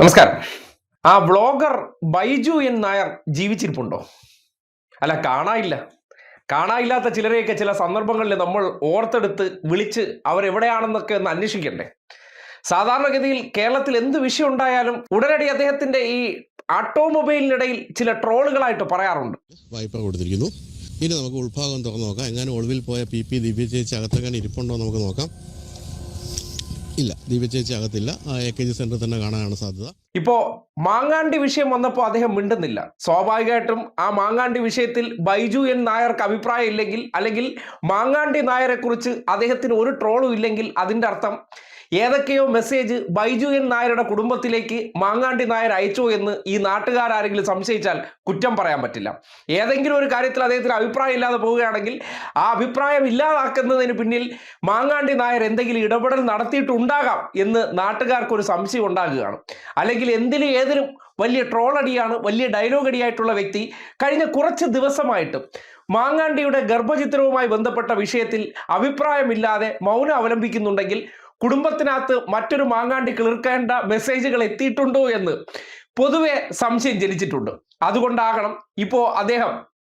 നമസ്കാരം. ആ vlogger Baiju N Nair ജീവിച്ചിരിപ്പുണ്ടോ? അല്ല കാണാനില്ല. കാണാനില്ലാത്ത ചിലരെയൊക്കെ ചില സന്ദർഭങ്ങളിൽ നമ്മൾ ഓർത്തെടുത്ത് വിളിച്ച് അവരെവിടെയാണെന്നൊക്കെ ഒന്ന് അന്വേഷിക്കണ്ടേ? സാധാരണഗതിയിൽ കേരളത്തിൽ എന്ത് വിഷയം ഉണ്ടായാലും ഉടനടി അദ്ദേഹത്തിന്റെ ഈ ഓട്ടോമൊബൈലിനിടയിൽ ചില ട്രോളുകളായിട്ട് പറയാറുണ്ട്. വായ്പ കൊടുത്തിരിക്കുന്നു. ഇനി നമുക്ക് ഉൾഭാഗം തുറന്നു നോക്കാം. എങ്ങനെ ഒളിവിൽ പോയ പി പി ദിവ്യ ചേച്ചി അകത്തെങ്ങനെ ഇരിപ്പുണ്ടോ നമുക്ക് നോക്കാം. ഇല്ല. ദിവ്യ ചേച്ചി അകത്തില്ല എ കെ ജി സെന്ററിൽ തന്നെ കാണാനാണ് സാധ്യത. ഇപ്പോ മാങ്ങാണ്ടി വിഷയം വന്നപ്പോൾ അദ്ദേഹം മിണ്ടുന്നില്ല. സ്വാഭാവികമായിട്ടും ആ മാങ്ങാണ്ടി വിഷയത്തിൽ ബൈജു എൻ നായർക്ക് അഭിപ്രായം ഇല്ലെങ്കിൽ അല്ലെങ്കിൽ മാങ്ങാണ്ടി നായരെ കുറിച്ച് അദ്ദേഹത്തിന് ഒരു ട്രോളും ഇല്ലെങ്കിൽ അതിന്റെ അർത്ഥം ഏതൊക്കെയോ മെസ്സേജ് ബൈജു എൻ നായരുടെ കുടുംബത്തിലേക്ക് മാങ്ങാണ്ടി നായർ അയച്ചോ എന്ന് ഈ നാട്ടുകാരെങ്കിലും സംശയിച്ചാൽ കുറ്റം പറയാൻ പറ്റില്ല. ഏതെങ്കിലും ഒരു കാര്യത്തിൽ അദ്ദേഹത്തിന് അഭിപ്രായം ഇല്ലാതെ പോവുകയാണെങ്കിൽ ആ അഭിപ്രായം ഇല്ലാതാക്കുന്നതിന് പിന്നിൽ മാങ്ങാണ്ടി നായർ എന്തെങ്കിലും ഇടപെടൽ നടത്തിയിട്ടുണ്ടാകാം എന്ന് നാട്ടുകാർക്ക് ഒരു സംശയം ഉണ്ടാകുകയാണ്. അല്ലെങ്കിൽ എന്തിനും ഏതിനും വലിയ ട്രോളടിയാണ് വലിയ ഡയലോഗ് അടിയായിട്ടുള്ള വ്യക്തി കഴിഞ്ഞ കുറച്ച് ദിവസമായിട്ട് മാങ്ങാണ്ടിയുടെ ഗർഭചിത്രവുമായി ബന്ധപ്പെട്ട വിഷയത്തിൽ അഭിപ്രായമില്ലാതെ മൗനം അവലംബിക്കുന്നുണ്ടെങ്കിൽ കുടുംബത്തിനകത്ത് മറ്റൊരു മാങ്ങാണ്ടി കിളിർക്കേണ്ട മെസ്സേജുകൾ എത്തിയിട്ടുണ്ടോ എന്ന് പൊതുവെ സംശയം ജനിച്ചിട്ടുണ്ട്. അതുകൊണ്ടാകണം ഇപ്പോൾ അദ്ദേഹം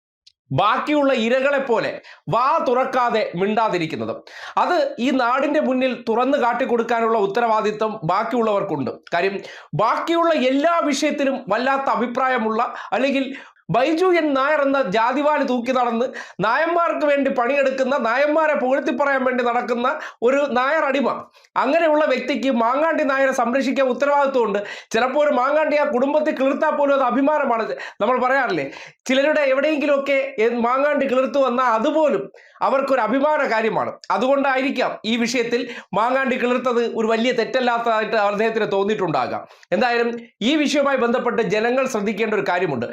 ബാക്കിയുള്ള ഇരകളെ പോലെ വാ തുറക്കാതെ മിണ്ടാതിരിക്കുന്നത്. അത് ഈ നാടിന്റെ മുന്നിൽ തുറന്നു കാട്ടിക്കൊടുക്കാനുള്ള ഉത്തരവാദിത്വം ബാക്കിയുള്ളവർക്കുണ്ട്. കാര്യം ബാക്കിയുള്ള എല്ലാ വിഷയത്തിലും വല്ലാത്ത അഭിപ്രായമുള്ള അല്ലെങ്കിൽ ബൈജു എൻ നായർ എന്ന ജാതിവാലി തൂക്കി നടന്ന് നായന്മാർക്ക് വേണ്ടി പണിയെടുക്കുന്ന നായന്മാരെ പുകഴ്ത്തി പറയാൻ വേണ്ടി നടക്കുന്ന ഒരു നായർ അടിമ. അങ്ങനെയുള്ള വ്യക്തിക്ക് മാങ്ങാണ്ടി നായരെ സംരക്ഷിക്കാൻ ഉത്തരവാദിത്വമുണ്ട്. ചിലപ്പോൾ ഒരു മാങ്ങാണ്ടി ആ കുടുംബത്തിൽ കിളിർത്താൽ പോലും അത് അഭിമാനമാണ്. നമ്മൾ പറയാറില്ലേ ചിലരുടെ എവിടെയെങ്കിലുമൊക്കെ മാങ്ങാണ്ടി കിളിർത്തു വന്നാൽ അതുപോലും അവർക്കൊരു അഭിമാന കാര്യമാണ്. അതുകൊണ്ടായിരിക്കാം ഈ വിഷയത്തിൽ മാങ്ങാണ്ടി കിളിർത്തത് ഒരു വലിയ തെറ്റല്ലാത്തതായിട്ട് അദ്ദേഹത്തിന് തോന്നിയിട്ടുണ്ടാകാം. എന്തായാലും ഈ വിഷയവുമായി ബന്ധപ്പെട്ട് ജനങ്ങൾ ശ്രദ്ധിക്കേണ്ട ഒരു കാര്യമുണ്ട്.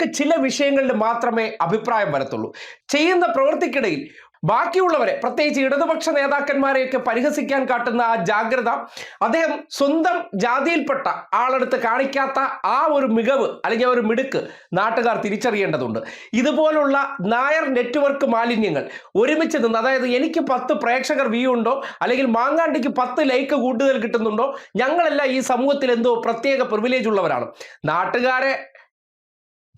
ചിലർക്ക് ചില വിഷയങ്ങളിൽ മാത്രമേ അഭിപ്രായം വരത്തുള്ളൂ. ചെയ്യുന്ന പ്രവൃത്തിക്കിടയിൽ ബാക്കിയുള്ളവരെ പ്രത്യേകിച്ച് ഇടതുപക്ഷ നേതാക്കന്മാരെയൊക്കെ പരിഹസിക്കാൻ കാട്ടുന്ന ആ ജാഗ്രത അദ്ദേഹം സ്വന്തം ജാതിയിൽപ്പെട്ട ആളെടുത്ത് കാണിക്കാത്ത ആ ഒരു മികവ് അല്ലെങ്കിൽ ആ ഒരു മിടുക്ക് നാട്ടുകാർ തിരിച്ചറിയേണ്ടതുണ്ട്. ഇതുപോലുള്ള നായർ നെറ്റ്വർക്ക് മാലിന്യങ്ങൾ ഒരുമിച്ച് നിന്ന് അതായത് എനിക്ക് പത്ത് പ്രേക്ഷകർ വ്യൂ ഉണ്ടോ അല്ലെങ്കിൽ മാങ്ങാണ്ടിക്ക് പത്ത് ലൈക്ക് കൂടുതൽ കിട്ടുന്നുണ്ടോ ഞങ്ങളെല്ലാം ഈ സമൂഹത്തിൽ എന്തോ പ്രത്യേക പ്രിവിലേജ് ഉള്ളവരാണ്. നാട്ടുകാരെ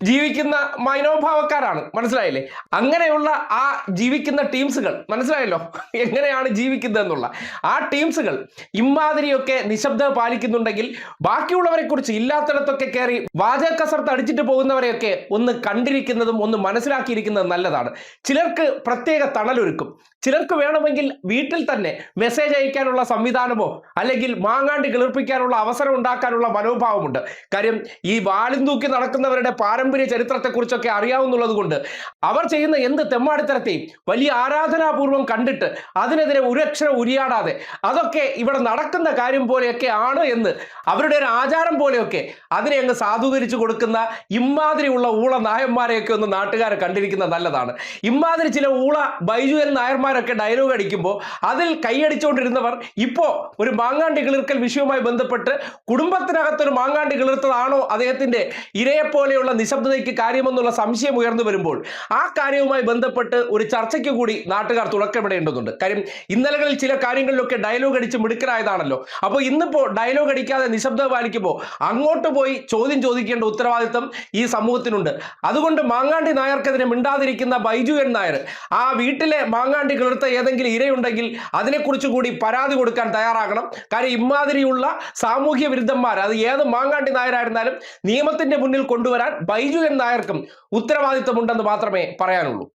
ജീവിക്കുന്ന മനോഭാവക്കാരാണ്. മനസ്സിലായില്ലേ? അങ്ങനെയുള്ള ആ ജീവിക്കുന്ന ടീംസുകൾ മനസ്സിലായല്ലോ? എങ്ങനെയാണ് ജീവിക്കുന്നത് എന്നുള്ള ആ ടീംസുകൾ ഇമ്മാതിരിയൊക്കെ നിശബ്ദത പാലിക്കുന്നുണ്ടെങ്കിൽ ബാക്കിയുള്ളവരെ കുറിച്ച് ഇല്ലാത്തിടത്തൊക്കെ കയറി വാചക കസർത്ത് അടിച്ചിട്ട് പോകുന്നവരെയൊക്കെ ഒന്ന് കണ്ടിരിക്കുന്നതും ഒന്ന് മനസ്സിലാക്കിയിരിക്കുന്നതും നല്ലതാണ്. ചിലർക്ക് പ്രത്യേക തണലൊരുക്കും. ചിലർക്ക് വേണമെങ്കിൽ വീട്ടിൽ തന്നെ മെസ്സേജ് അയക്കാനുള്ള സംവിധാനമോ അല്ലെങ്കിൽ മാങ്ങാണ്ടി കിളിർപ്പിക്കാനുള്ള അവസരം ഉണ്ടാക്കാനുള്ള മനോഭാവമുണ്ട്. കാര്യം ഈ വാലും തൂക്കി നടക്കുന്നവരുടെ പാരമ്പര്യ ചരിത്രത്തെക്കുറിച്ചൊക്കെ അറിയാവുന്നുള്ളത് കൊണ്ട് അവർ ചെയ്യുന്ന എന്ത് തെമ്മാടിത്തരത്തെയും വലിയ ആരാധനാപൂർവം കണ്ടിട്ട് അതിനെതിരെ ഒരക്ഷരം ഉരിയാടാതെ അതൊക്കെ ഇവിടെ നടക്കുന്ന കാര്യം പോലെയൊക്കെ ആണ് എന്ന് അവരുടെ ഒരു ആചാരം പോലെയൊക്കെ അതിനെ അങ്ങ് സാധൂകരിച്ചു കൊടുക്കുന്ന ഇമ്മാതിരിയുള്ള ഊള നായന്മാരെയൊക്കെ ഒന്ന് നാട്ടുകാരെ കണ്ടിരിക്കുന്നത് നല്ലതാണ്. ഇമ്മാതിരി ചില ഊള ബൈജു എൻ നായന്മാരൊക്കെ ഡയലോഗ് അടിക്കുമ്പോൾ അതിൽ കൈയടിച്ചുകൊണ്ടിരുന്നവർ ഇപ്പോൾ ഒരു മാങ്ങാണ്ടി കിളിർക്കൽ വിഷയവുമായി ബന്ധപ്പെട്ട് കുടുംബത്തിനകത്തൊരു മാങ്ങാണ്ടി കിളിർത്തതാണോ അദ്ദേഹത്തിന്റെ ഇരയെ പോലെയുള്ള നിശബ്ദതയ്ക്ക് കാര്യമെന്നുള്ള സംശയം ഉയർന്നു വരുമ്പോൾ ആ കാര്യവുമായി ബന്ധപ്പെട്ട് ഒരു ചർച്ചയ്ക്ക് കൂടി നാട്ടുകാർ തുടക്കമിടേണ്ടതുണ്ട്. കാര്യം ഇന്നലകളിൽ ചില കാര്യങ്ങളിലൊക്കെ ഡയലോഗ് അടിച്ച് മിടുക്കരായതാണല്ലോ. അപ്പോൾ ഇന്നിപ്പോൾ ഡയലോഗ് അടിക്കാതെ നിശബ്ദത പാലിക്കുമ്പോൾ അങ്ങോട്ട് പോയി ചോദ്യം ചോദിക്കേണ്ട ഉത്തരവാദിത്തം ഈ സമൂഹത്തിനുണ്ട്. അതുകൊണ്ട് മാങ്ങാണ്ടി നായർക്കെതിരെ മിണ്ടാതിരിക്കുന്ന ബൈജു എൻ നായർ ആ വീട്ടിലെ മാങ്ങാണ്ടി കിളിർത്ത ഏതെങ്കിലും ഇരയുണ്ടെങ്കിൽ അതിനെക്കുറിച്ച് കൂടി പരാതി കൊടുക്കാൻ തയ്യാറാകണം. കാര്യം ഇമാതിരിയുള്ള സാമൂഹ്യ വിരുദ്ധന്മാർ അത് ഏത് മാങ്ങാണ്ടി നായരായിരുന്നാലും നിയമത്തിന്റെ മുന്നിൽ കൊണ്ടുവരാൻ ബൈജു എൻ നായർക്കും ഉത്തരവാദിത്തമുണ്ടെന്ന് മാത്രമേ പറയാനുള്ളൂ.